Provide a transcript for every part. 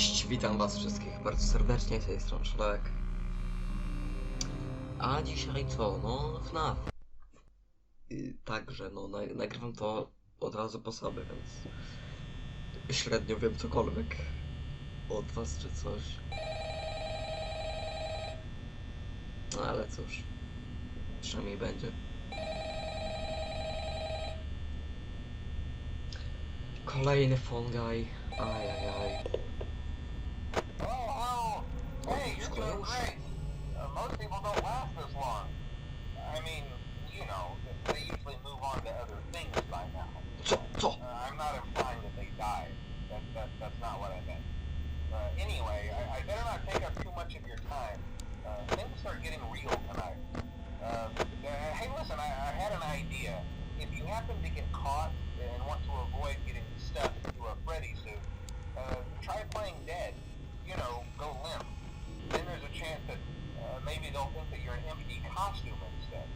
Cześć, witam was wszystkich bardzo serdecznie, z tej strony Szlek. A dzisiaj co? No, FNAF. Y, Także, no, na, nagrywam to od razu po sobie, więc średnio wiem cokolwiek od was czy coś. No ale cóż, przynajmniej będzie. Kolejny Fongaj. Ajajaj. Hey, you're doing great. Uh, most people don't last this long. I mean, you know, they usually move on to other things by now. Uh, I'm not implying that they died. That, that, that's not what I meant. Uh, anyway, I, I better not take up too much of your time. Uh, things start getting real tonight. Uh, uh, hey, listen, I, I had an idea. If you happen to get caught and want to avoid getting stuffed into a Freddy suit, uh, try playing dead. They'll think that you're an empty costume instead.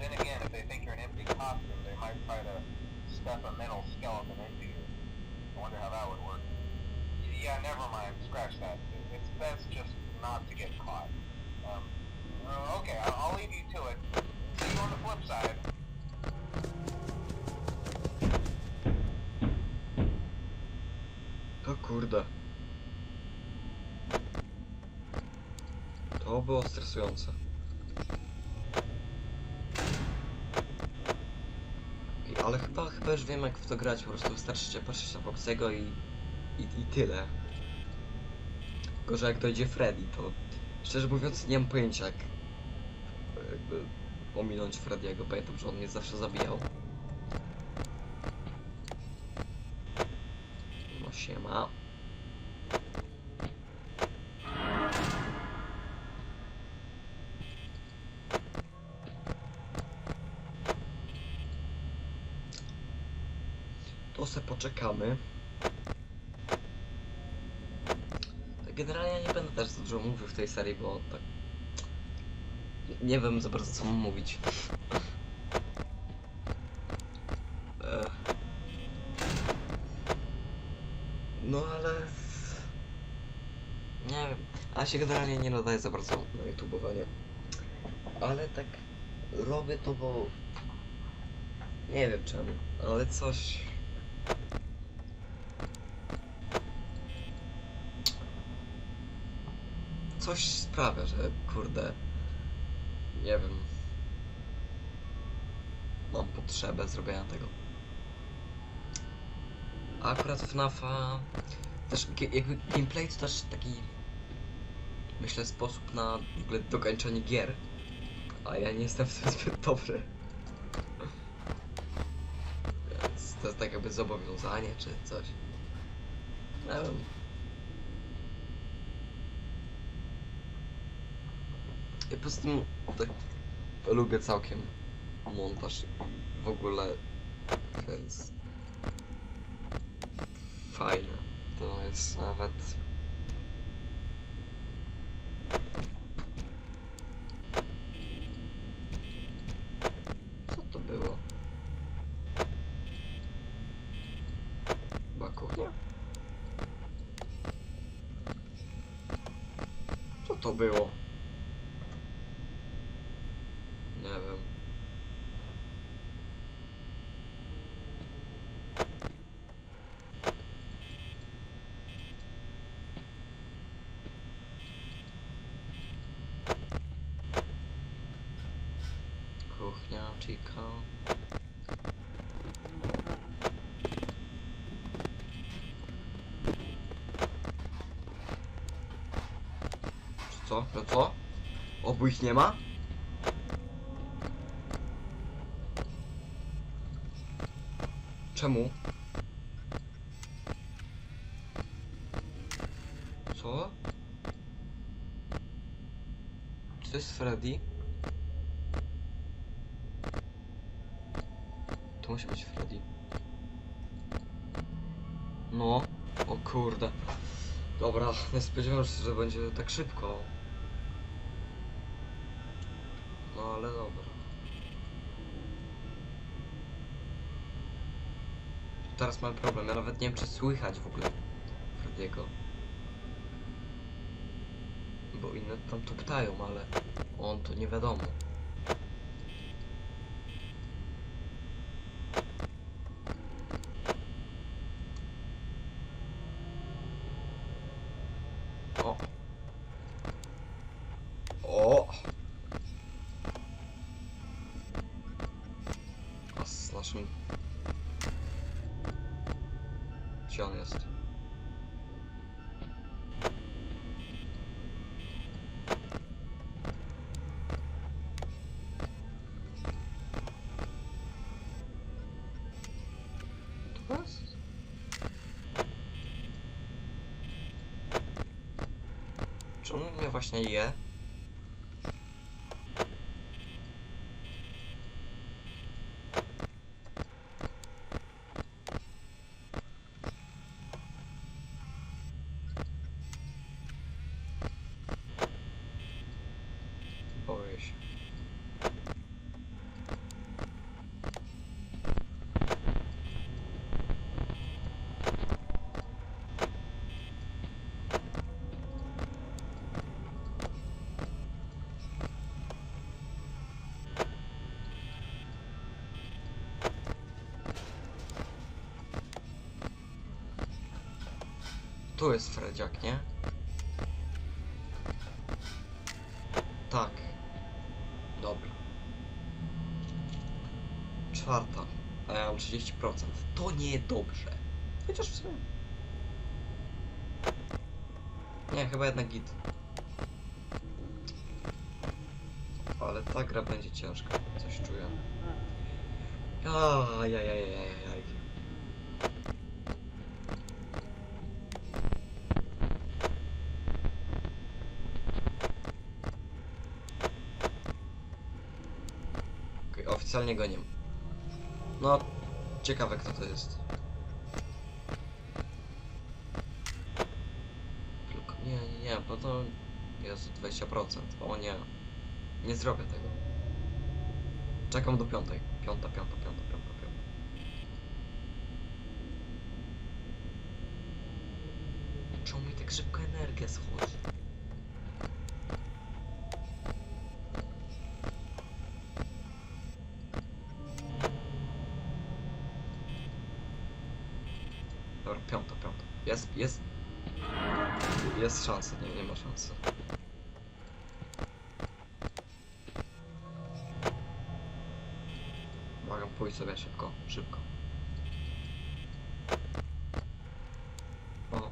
Then again, if they think you're an empty costume, they might try to stuff a mental skeleton into you. I wonder how that would work. Yeah, never mind. Scratch that. It's best just not to get caught. Um, okay, I'll, leave you to it. See you on the flip side. O. było stresujące. Ale chyba, chyba już wiem jak w to grać, po prostu wystarczy się patrzeć na Foxego i, i, i tyle. Tylko, że jak dojdzie Freddy, to szczerze mówiąc nie mam pojęcia jak jakby ominąć Freddy'ego. Pamiętam, że on mnie zawsze zabijał. No siema. Poczekamy. Tak generalnie nie będę też za dużo mówił w tej serii, bo tak... Nie wiem za bardzo co mam mówić. No ale... Nie wiem, a się generalnie nie nadaje za bardzo na youtubowanie. Ale tak robię to, bo... Nie wiem czemu, ale coś... Coś sprawia, że kurde... Nie wiem... Mam potrzebę zrobienia tego. A akurat FNAFa też jakby gameplay to też taki myślę sposób na w ogóle dokończenie gier. A ja nie jestem w tym zbyt dobry. Więc to jest tak jakby zobowiązanie czy coś. Nie wiem. I poza tym tak lubię całkiem montaż w ogóle, więc fajne. To jest nawet. Co to było? Chyba kuchnia? Co to było? Nie wiem. Chica. Co? No co? Obu ich nie ma? Czemu? Co? Czy to jest Freddy? To musi być Freddy. No, o kurde. Dobra, nie spodziewałem się, że będzie tak szybko. No ale dobra. Teraz mam problem, ja nawet nie wiem czy słychać w ogóle Frediego. Bo inne tam tu pytają, ale on to nie wiadomo. O! O! A z naszym... Gdzie on jest? On mnie właśnie je? Tu jest Fredziak, nie? Tak. Dobra. Czwarta. A ja mam 30%. To nie dobrze. Chociaż w sumie. Nie, chyba jednak git. Ale ta gra będzie ciężka. Coś czuję. Ajajajajajaj. Oficjalnie go nie ma. No, ciekawe kto to jest. Tylko nie, nie, nie, bo to jest 20%. O nie, nie zrobię tego. Czekam do piątej. Piąta, piąta, piąta, piąta, piąta. Czemu mi tak szybko energia schodzi? Jest szansa, nie, nie ma szansy. Błagam, pójdź sobie szybko, szybko. O.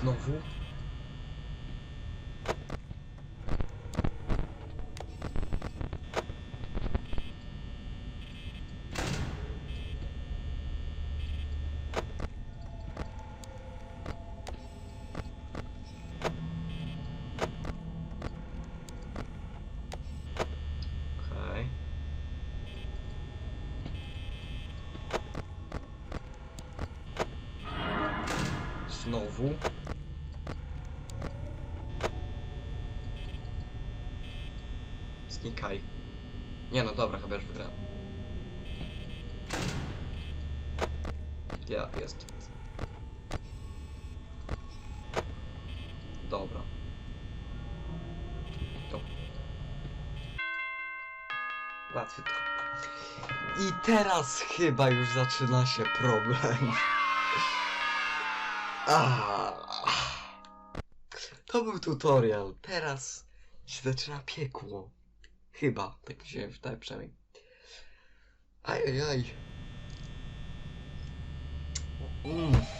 Znowu? Okej. Znowu? Znikaj. Nie no dobra, chyba już wygrałem. Ja, jest. Dobra. To. Łatwiej to. I teraz chyba już zaczyna się problem. Ah. To był tutorial. Teraz się zaczyna piekło. Chyba, tak mi się wydaje przynajmniej. Ajajaj. Mm.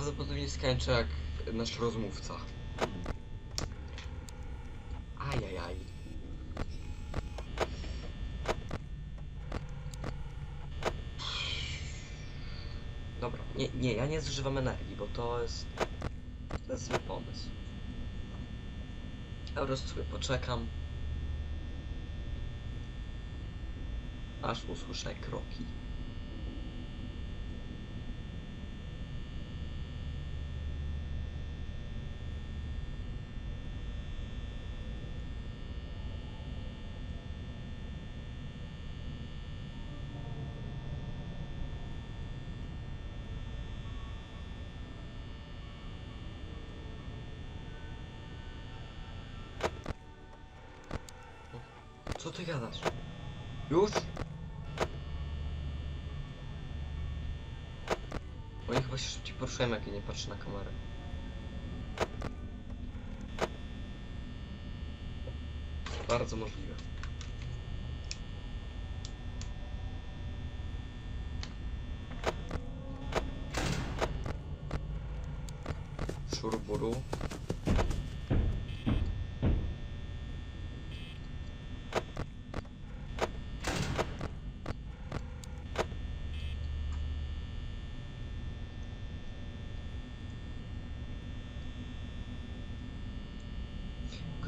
Prawdopodobnie skończę jak nasz rozmówca. Ajajaj. Dobra, nie, nie, ja nie zużywam energii, bo to jest... To jest zły pomysł. Ja po prostu sobie poczekam. Aż usłyszę kroki. Co ty gadasz? Już? Oni chyba się szybciej poruszają, jak ja nie patrzę na kamerę. Bardzo możliwe.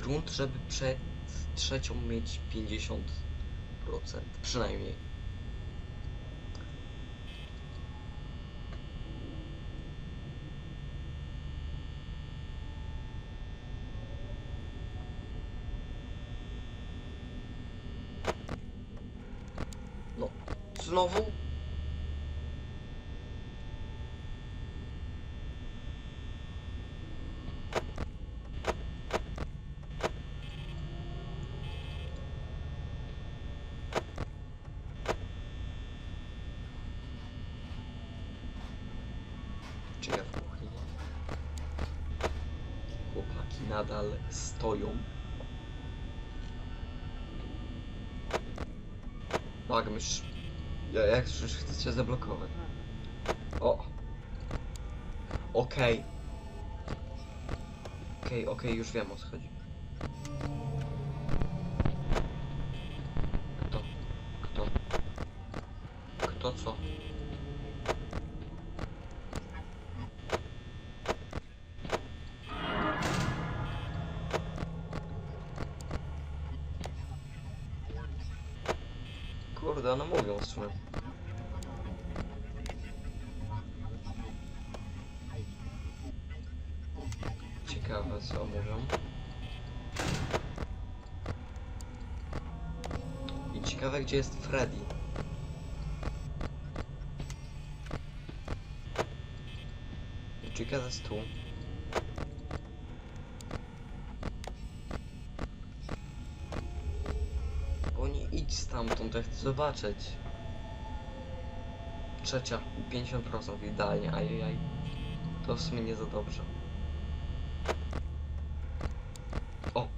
Grunt, żeby przed trzecią mieć 50%. Przynajmniej. No, znowu? Czy ja w kuchni? Chłopaki nadal stoją. Magmysz. Ja jak już chcę zablokować. O! Okej. Okej, okej, już wiem o co chodzi. Kurde, one mówią w sumie. Ciekawe co mówią. I ciekawe gdzie jest Freddy. Ciekawe jest tu. Idź stamtąd, ja chcę zobaczyć. Trzecia, 50% idealnie, ajajaj. To w sumie nie za dobrze. O!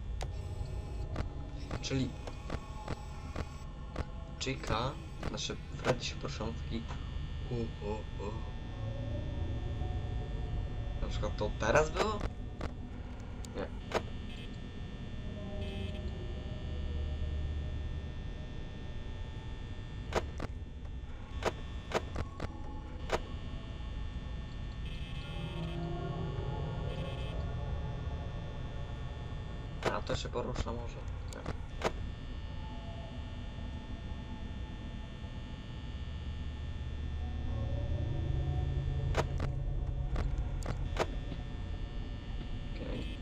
Czyli... Chica, znaczy Freddy się początki. U, u, u. Na przykład to teraz było? Nie. To się porusza może. Nie. Okej.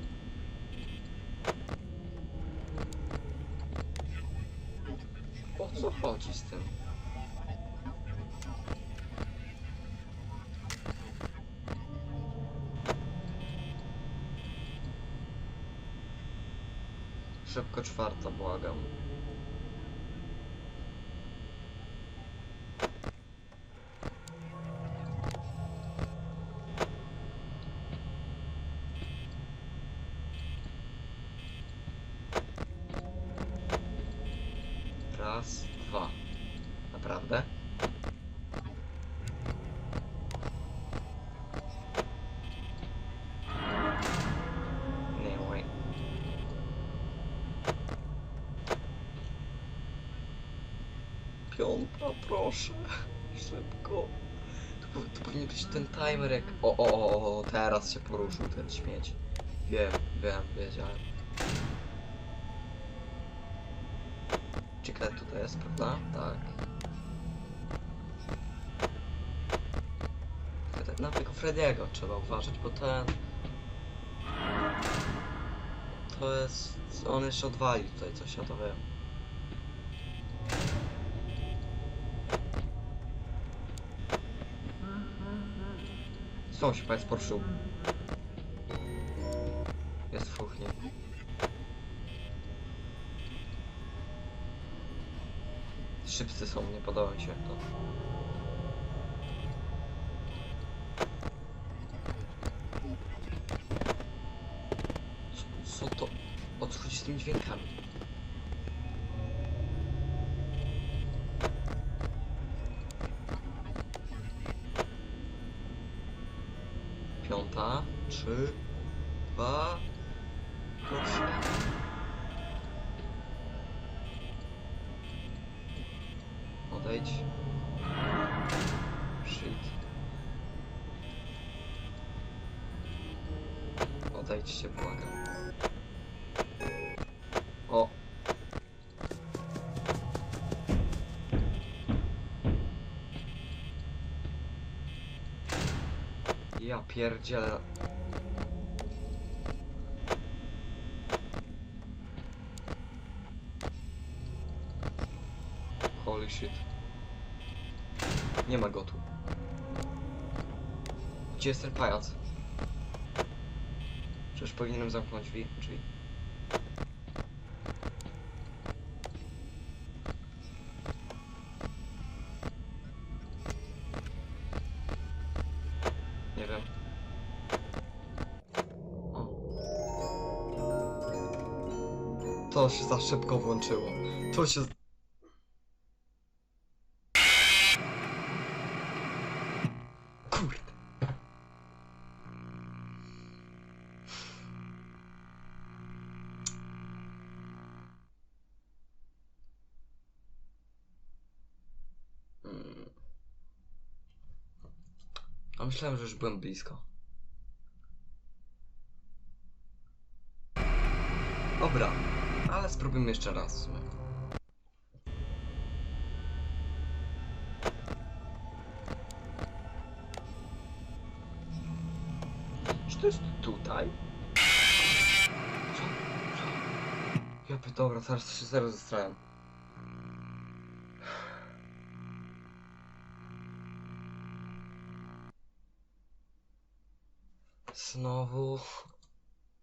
O co chodzi z tym? Szybko czwarta, błagam. Piąta, proszę. Szybko. Powi- tu powinien być ten timer jak... O, o, o, o, teraz się poruszył ten śmieć. Wiem, wiem, wiedziałem. Ciekawe tutaj jest, prawda? Tak. Na tego Frediego trzeba uważać, bo ten... To jest... On jeszcze odwali tutaj coś, ja to wiem. Znowu się pajac poruszył. Jest w kuchni. Szybcy są, nie podoba mi się to. Odejdź. Shit. Odejdźcie, błagam. O! Ja pierdzielę. Holy shit. Nie ma go tu. Gdzie jest ten pajac? Przecież powinienem zamknąć drzwi. drzwi. Nie wiem. To się za szybko włączyło. To się... A myślałem, że już byłem blisko. Dobra, ale spróbujmy jeszcze raz. w sumie. Czy to jest tutaj? Co? Co? Ja dobra, teraz się zero zestrałem. Znowu.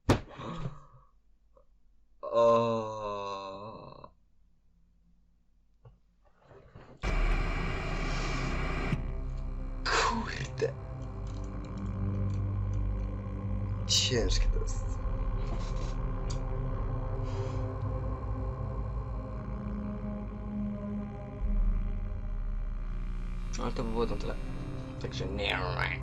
O.